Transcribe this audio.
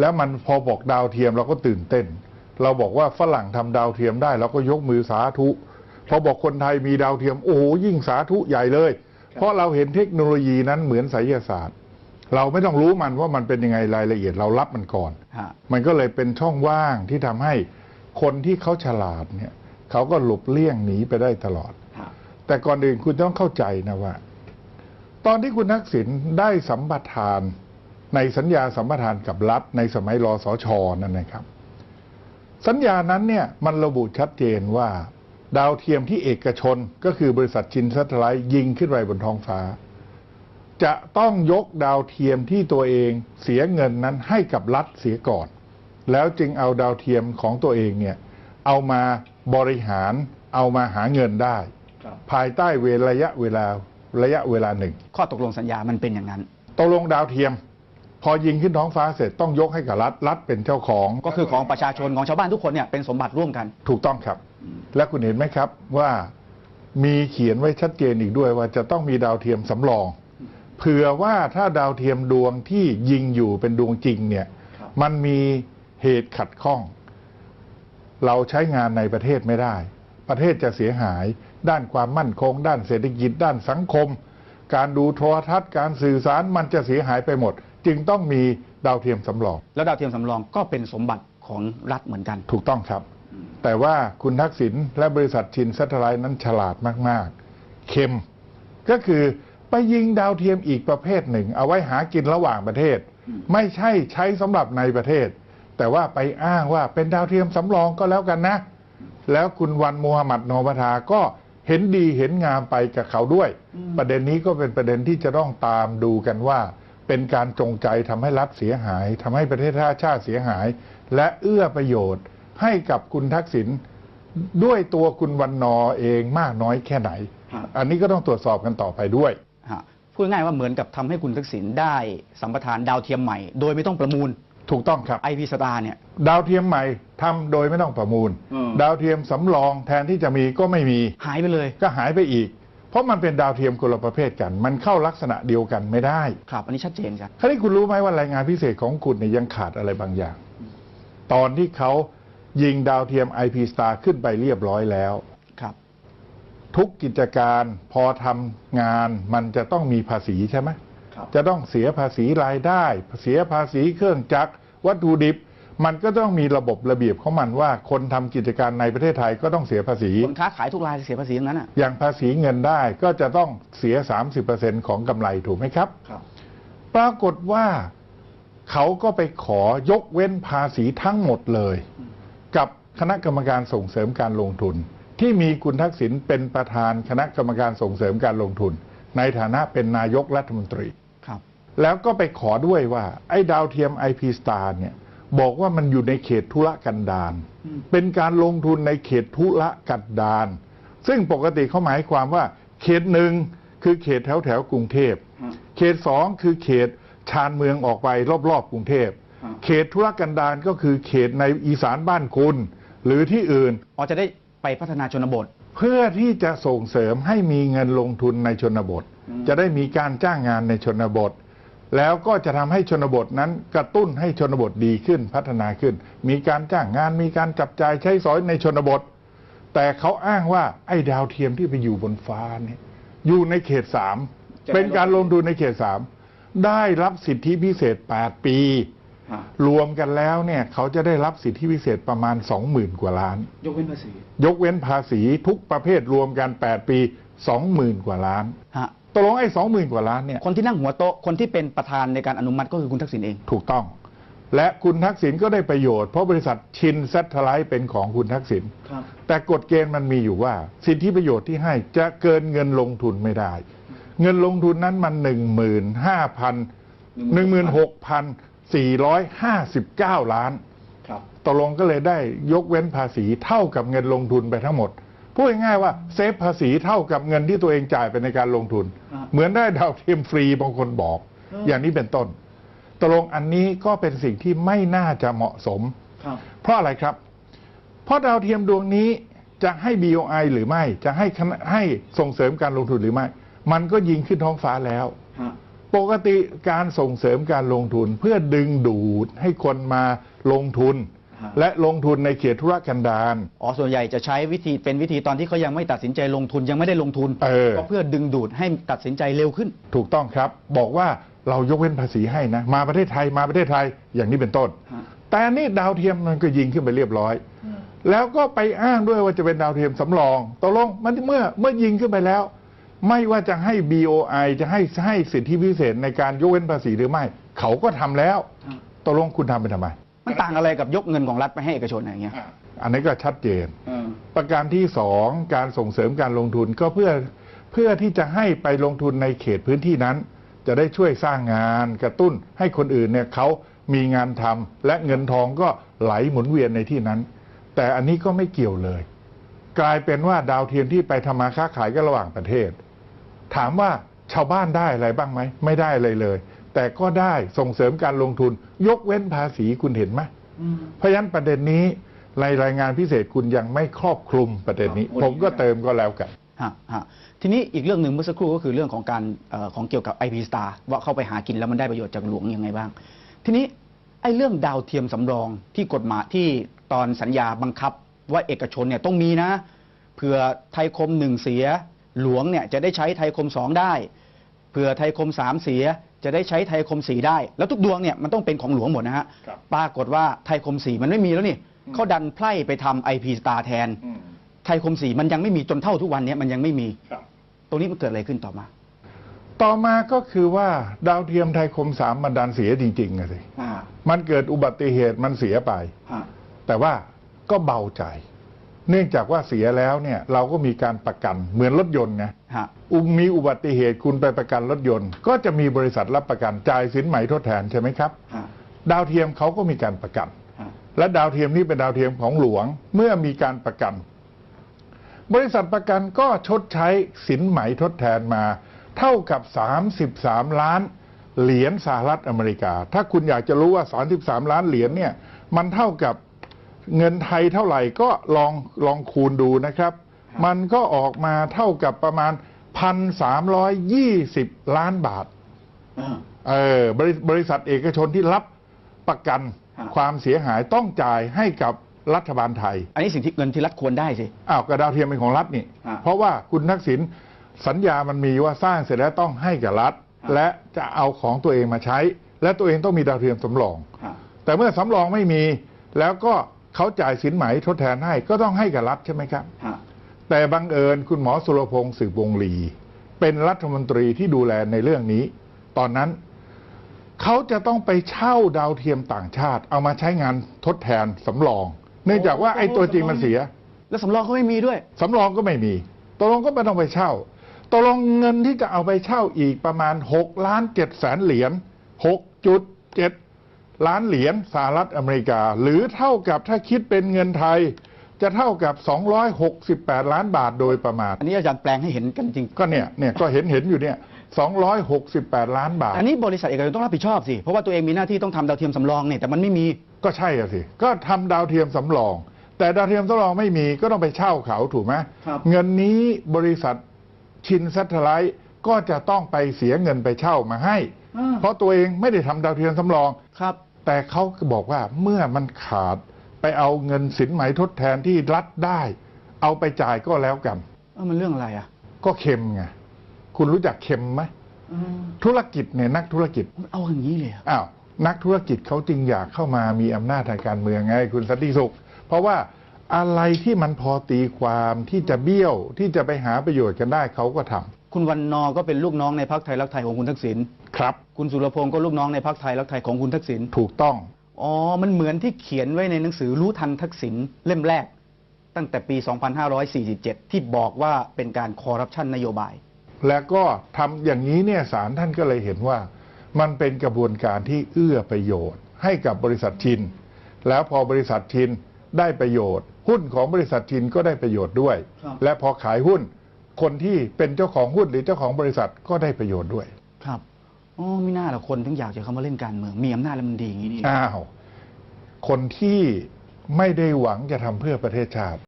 แล้วมันพอบอกดาวเทียมเราก็ตื่นเต้น เราบอกว่าฝรั่งทำดาวเทียมได้เราก็ยกมือสาธุ พอบอกคนไทยมีดาวเทียมโอ้โหยิ่งสาธุใหญ่เลย เพราะเราเห็นเทคโนโลยีนั้นเหมือนไสยศาสตร์ เราไม่ต้องรู้มันว่ามันเป็นยังไงรายละเอียดเรารับมันก่อนฮะมันก็เลยเป็นช่องว่างที่ทำให้คนที่เขาฉลาดเนี่ยเขาก็หลบเลี่ยงหนีไปได้ตลอดฮะแต่ก่อนอื่นคุณต้องเข้าใจนะว่า ตอนที่คุณทักษิณได้สัมปทาน ในสัญญาสัมปทานกับรัฐในสมัยรอสชนั่นนะครับ สัญญานั้นเนี่ยมันระบุชัดเจนว่า ดาวเทียมที่เอกชนก็คือบริษัทชินซัตไลท์ยิงขึ้นไปบนท้องฟ้า จะต้องยกดาวเทียมที่ตัวเองเสียเงินนั้นให้กับรัฐเสียก่อน แล้วจึงเอาดาวเทียมของตัวเองเนี่ยเอามาบริหารเอามาหาเงินได้ครับภายใต้เวลาระยะเวลาระยะเวลาหนึ่ง ข้อตกลงสัญญามันเป็นอย่างนั้น ตกลงดาวเทียม พอยิงขึ้นท้องฟ้าเสร็จต้องยกให้กับรัฐรัฐเป็นเจ้าของก็คือของประชาชนของชาวบ้านทุกคนเนี่ยเป็นสมบัติร่วมกัน ถูกต้องครับ และคุณเห็นไหมครับว่ามีเขียนไว้ชัดเจนอีกด้วยว่าจะต้องมีดาวเทียมสำรองเผื่อว่าถ้าดาวเทียมดวงที่ยิงอยู่เป็นดวงจริงเนี่ยครับมันมีเหตุขัดข้อง เราใช้งานในประเทศไม่ได้ ประเทศจะเสียหายด้านความมั่นคง ด้านเศรษฐกิจ ด้านสังคม การดูโทรทัศน์การสื่อสารมันจะเสียหายไปหมด จึงต้องมีดาวเทียมสำรอง แล้วดาวเทียมสำรองก็เป็นสมบัติของรัฐเหมือนกัน ถูกต้องครับ แต่ว่าคุณทักษิณและบริษัทชินซัตเทไลท์นั้นฉลาดมากๆ เค็ม ก็คือไปยิงดาวเทียมอีกประเภทหนึ่ง เอาไว้หากินระหว่างประเทศ ไม่ใช่ใช้สำหรับในประเทศ แต่ว่าไปอ้างว่าเป็นดาวเทียมสำรองก็แล้วกันนะ แล้วคุณวันมูฮัมหมัดโนบาทาก็เห็นดีเห็นงามไปกับเขาด้วย ประเด็นนี้ก็เป็นประเด็นที่จะต้องตามดูกันว่า เป็นการจงใจทำให้รัฐเสียหายทำให้ประเทศชาติเสียหาย และเอื้อประโยชน์ให้กับคุณทักษิณด้วยตัวคุณวันนอเองมากน้อยแค่ไหนครับอันนี้ก็ต้องตรวจสอบกันต่อไปด้วยฮะพูดง่ายๆว่าเหมือนกับทำให้คุณทักษิณได้สัมปทานดาวเทียมใหม่ โดยไม่ต้องประมูลถูกต้องครับไอพีสตาร์เนี่ยดาวเทียมใหม่ทำโดยไม่ต้องประมูลอืมดาวเทียมสำรองแทนที่จะมีก็ไม่มีหายไปเลย ก็หายไปอีก เพราะมันเป็นดาวเทียมคนละประเภทกัน มันเข้าลักษณะเดียวกันไม่ได้ครับ อันนี้ชัดเจนครับคราวนี้คุณรู้ไหมว่ารายงานพิเศษของคุณเนี่ยยังขาดอะไรบางอย่าง ตอนที่เขายิงดาวเทียม IP Star ขึ้นไปเรียบร้อยแล้ว ครับ ทุกกิจการพอทำงานมันจะต้องมีภาษีใช่ไหมครับ จะต้องเสียภาษีรายได้ เสียภาษีเครื่องจักรวัตถุดิบ มันก็ต้องมีระบบระเบียบของมันว่าคนทำกิจการในประเทศไทยก็ต้องเสียภาษีคนค้าขายทุกรายเสียภาษีทั้งนั้นอะอย่างภาษีเงินได้ก็จะต้องเสีย 30%ของกำไรถูกไหมครับครับ ปรากฏว่าเขาก็ไปขอยกเว้นภาษีทั้งหมดเลย กับคณะกรรมการส่งเสริมการลงทุน ที่มีคุณทักษิณเป็นประธานคณะกรรมการส่งเสริมการลงทุน ในฐานะเป็นนายกรัฐมนตรีครับ แล้วก็ไปขอด้วยว่าไอ้ดาวเทียม IP Star เนี่ย บอกว่ามันอยู่ในเขตธุรกันดารอืมเป็นการลงทุนในเขตธุรกันดารซึ่งปกติเขาหมายความว่า เขตหนึ่งคือเขตแถวแถวๆกรุงเทพฮะเขตสองคือเขตชานเมืองออกไปรอบๆกรุงเทพฮะเขตธุรกันดารก็คือเขตในอีสานบ้านคุณ หรือที่อื่นอ๋อจะได้ไปพัฒนาชนบท เพื่อที่จะส่งเสริมให้มีเงินลงทุนในชนบทอืมจะได้มีการจ้างงานในชนบท แล้วก็จะทำให้ชนบทนั้นกระตุ้นให้ชนบทดีขึ้นพัฒนาขึ้น มีการจ้างงานมีการจับจ่ายใช้สอยในชนบท แต่เขาอ้างว่าไอ้ดาวเทียมที่ไปอยู่บนฟ้าเนี่ยอยู่ในเขตสามจะได้เป็นการลงทุนในเขตสามได้รับสิทธิพิเศษ 8 ปีฮะรวมกันแล้วเนี่ยเขาจะได้รับสิทธิพิเศษประมาณ 20,000 กว่าล้าน ยกเว้นภาษี ยกเว้นภาษีทุกประเภทรวมกัน 8 ปี 20,000 กว่าล้านฮะ ตกลงไอ้20,000กว่าล้านเนี่ยคนที่นั่งหัวโต๊ะคนที่เป็นประธานในการอนุมัติก็คือคุณทักษิณเอง ถูกต้อง และคุณทักษิณก็ได้ประโยชน์เพราะบริษัทชินแซทไลท์เป็นของคุณทักษิณครับ แต่กฎเกณฑ์มันมีอยู่ว่า สิทธิประโยชน์ที่ให้จะเกินเงินลงทุนไม่ได้ เงินลงทุนนั้นมัน16,459ล้านครับตกลงก็เลยได้ยกเว้นภาษีเท่ากับเงินลงทุนไปทั้งหมด พูดง่ายๆว่าเซฟภาษีเท่ากับเงินที่ตัวเองจ่ายไปในการลงทุนครับเหมือนได้ดาวเทียมฟรีบางคนบอกอืมอย่างนี้เป็นต้นตกลงอันนี้ก็เป็นสิ่งที่ไม่น่าจะเหมาะสม ครับ เพราะอะไรครับ เพราะดาวเทียมดวงนี้จะให้ BOI หรือไม่ จะให้คณะให้ส่งเสริมการลงทุนหรือไม่ มันก็ยิงขึ้นท้องฟ้าแล้ว ฮะ ปกติการส่งเสริมการลงทุนเพื่อดึงดูดให้คนมาลงทุนฮะ และลงทุนในเขตธุรกันดาร อ๋อส่วนใหญ่จะใช้วิธีเป็นวิธีตอนที่เขายังไม่ตัดสินใจลงทุนยังไม่ได้ลงทุนเออ ก็เพื่อดึงดูดให้ตัดสินใจเร็วขึ้น ถูกต้องครับ บอกว่าเรายกเว้นภาษีให้นะ มาประเทศไทยมาประเทศไทยอย่างนี้เป็นต้น ฮะ แต่อันนี่ดาวเทียมมันก็ยิงขึ้นไปเรียบร้อย แล้วก็ไปอ้างด้วยว่าจะเป็นดาวเทียมสำรองตกลงมันเมื่อเมื่อยิงขึ้นไปแล้ว ไม่ว่าจะให้ BOI จะให้ให้สิทธิพิเศษในการยกเว้นภาษีหรือไม่ เขาก็ทำแล้วตกลงคุณทำไปทำไม มันต่างอะไรกับยกเงินของรัฐไปให้เอกชนอะไรอย่างเงี้ย อันนี้ก็ชัดเจนเออประการที่สองการส่งเสริมการลงทุนก็เพื่อเพื่อที่จะให้ไปลงทุนในเขตพื้นที่นั้น จะได้ช่วยสร้างงานกระตุ้นให้คนอื่นเนี่ยเขามีงานทำและเงินทองก็ไหลหมุนเวียนในที่นั้น แต่อันนี้ก็ไม่เกี่ยวเลย กลายเป็นว่าดาวเทียมที่ไปทำมาค้าขายกันระหว่างประเทศ ถามว่าชาวบ้านได้อะไรบ้างไหมไม่ได้เลยเลย แต่ก็ได้ส่งเสริมการลงทุน ยกเว้นภาษีคุณเห็นไหมเพราะฉะนั้นประเด็นนี้ในรายงานพิเศษคุณยังไม่ครอบคลุมประเด็นนี้ครับผมก็เติมก็แล้วกันฮะฮะทีนี้อีกเรื่องหนึ่งเมื่อสักครู่ก็คือเรื่องของการเออของเกี่ยวกับ IP Star ว่าเข้าไปหากินแล้วมันได้ประโยชน์จากหลวงยังไงบ้าง ทีนี้ไอ้เรื่องดาวเทียมสำรองที่กฎหมายที่ตอนสัญญาบังคับ ว่าเอกชนเนี่ยต้องมีนะเผื่อไทยคมหนึ่งเสียหลวงเนี่ยจะได้ใช้ไทยคมสองได้ เผื่อไทยคมสามเสียจะได้ใช้ไทยคมสี่ได้ แล้วทุกดวงเนี่ยมันต้องเป็นของหลวงหมดนะฮะครับปรากฏว่าไทยคมสี่มันไม่มีแล้วนี่เขาดันไพร่ไปทำ IP Star แทนไทยคมสีมันยังไม่มีจนเท่าทุกวันเนี้ยมันยังไม่มีตรงนี้มันเกิดอะไรขึ้นต่อมา ต่อมาก็คือว่าดาวเทียมไทยคมสามมันดันเสียจริงๆอะสิ อ่ามันเกิดอุบัติเหตุมันเสียไป ฮะแต่ว่าก็เบาใจ เนื่องจากว่าเสียแล้วเนี่ยเราก็มีการประกันเหมือนรถยนต์ไงฮะอุมีอุบัติเหตุคุณไปประกันรถยนต์ ก็จะมีบริษัทรับประกันจ่ายสินไหมทดแทนใช่ไหมครับฮะดาวเทียมเขาก็มีการประกันฮะและดาวเทียมนี้เป็นดาวเทียมของหลวงเมื่อมีการประกัน บริษัทประกันก็ชดใช้สินไหมทดแทนมา เท่ากับ 33 ล้านเหรียญสหรัฐอเมริกา ถ้าคุณอยากจะรู้ว่า 33 ล้านเหรียญเนี่ยมันเท่ากับ เงินไทยเท่าไหร่ก็ลองลองคูณดูนะครับ มันก็ออกมาเท่ากับประมาณ1,320ล้านบาทอ่าเออบริบริษัทเอกชนที่รับประกันครับความเสียหายต้องจ่ายให้กับรัฐบาลไทย อันนี้สิ่งที่เงินที่รัฐควรได้สิอ้าวกระดาวเทียมเป็นของรัฐนี่อ่าเพราะว่าคุณทักษิณสัญญามันมีว่าสร้างเสร็จแล้วต้องให้กับรัฐครับและจะเอาของตัวเองมาใช้ และตัวเองต้องมีดาวเทียมสำรองฮะแต่เมื่อสำรองไม่มีแล้วก็ เขาจ่ายสินไหมทดแทนให้ก็ต้องให้กับรัฐใช่ไหมครับฮะแต่บังเอิญคุณหมอสุรพงศ์สืบวงลี เป็นรัฐมนตรีที่ดูแลในเรื่องนี้ ตอนนั้นเขาจะต้องไปเช่าดาวเทียมต่างชาติ เอามาใช้งานทดแทนสำรอง เนื่องจากว่าไอ้ตัวจริงมันเสีย แล้วสำรองเขาไม่มีด้วยสำรองก็ไม่มีตกลงก็ไม่ต้องไปเช่าตกลงเงินที่จะเอาไปเช่าอีกประมาณ6ล้าน7แสนเหรียญ6.7 ล้านเหรียญสหรัฐอเมริกา หรือเท่ากับถ้าคิดเป็นเงินไทย จะเท่ากับ 268 ล้านบาทโดยประมาณ อันนี้อาจารย์แปลงให้เห็นกันจริง ก็เนี่ยเนี่ยก็เห็นเห็นอยู่เนี่ย268 ล้านบาท อันนี้บริษัทเอกชนต้องรับผิดชอบสิ เพราะว่าตัวเองมีหน้าที่ต้องทำดาวเทียมสำรองเนี่ยแต่มันไม่มี ก็ใช่อะสิ ก็ทำดาวเทียมสำรอง แต่ดาวเทียมสำรองไม่มีก็ต้องไปเช่าเขาถูกไหมครับ เงินนี้บริษัทชินซัตเทไลท์ก็จะต้องไปเสียเงินไปเช่ามาให้อ่าเพราะตัวเองไม่ได้ทำดาวเทียมสำรอง ครับ แต่เขาก็บอกว่าเมื่อมันขาดไปเอาเงินสินไหมทดแทนที่รัฐได้ เอาไปจ่ายก็แล้วกันเออมันเรื่องอะไรอะ ก็เค็มไงคุณรู้จักเค็มไหมอืมธุรกิจเนี่ยนักธุรกิจมันเอาอย่างนี้เลยเหรออ้าวนักธุรกิจเขาจึงอยากเข้ามามีอำนาจทางการเมืองไง คุณสันติสุข เพราะว่าอะไรที่มันพอตีความที่จะเบี้ยวที่จะไปหาประโยชน์กันได้เขาก็ทำคุณวันนอร์ก็เป็นลูกน้องในพรรคไทยรักไทยของคุณทักษิณ ครับคุณสุรพงศ์ก็ลูกน้องในพรรคไทยรักไทยของคุณทักษิณถูกต้องอ๋อมันเหมือนที่เขียนไว้ในหนังสือรู้ทันทักษิณเล่มแรก ตั้งแต่ปี 2547 ที่บอกว่าเป็นการคอร์รัปชันนโยบาย และก็ทำอย่างนี้เนี่ยศาลท่านก็เลยเห็นว่า มันเป็นกระบวนการที่เอื้อประโยชน์ ให้กับบริษัทชิน แล้วพอบริษัทชินได้ประโยชน์ หุ้นของบริษัทชินก็ได้ประโยชน์ด้วย ครับ และพอขายหุ้น คนที่เป็นเจ้าของหุ้นหรือเจ้าของบริษัทก็ได้ประโยชน์ด้วย ครับ อ๋อไม่น่าหรอกคนถึงอยากจะเข้ามาเล่นการเมืองมีอำนาจแล้วมันดีอย่างนี้นี่อ้าวคนที่ไม่ได้หวังจะทำเพื่อประเทศชาติ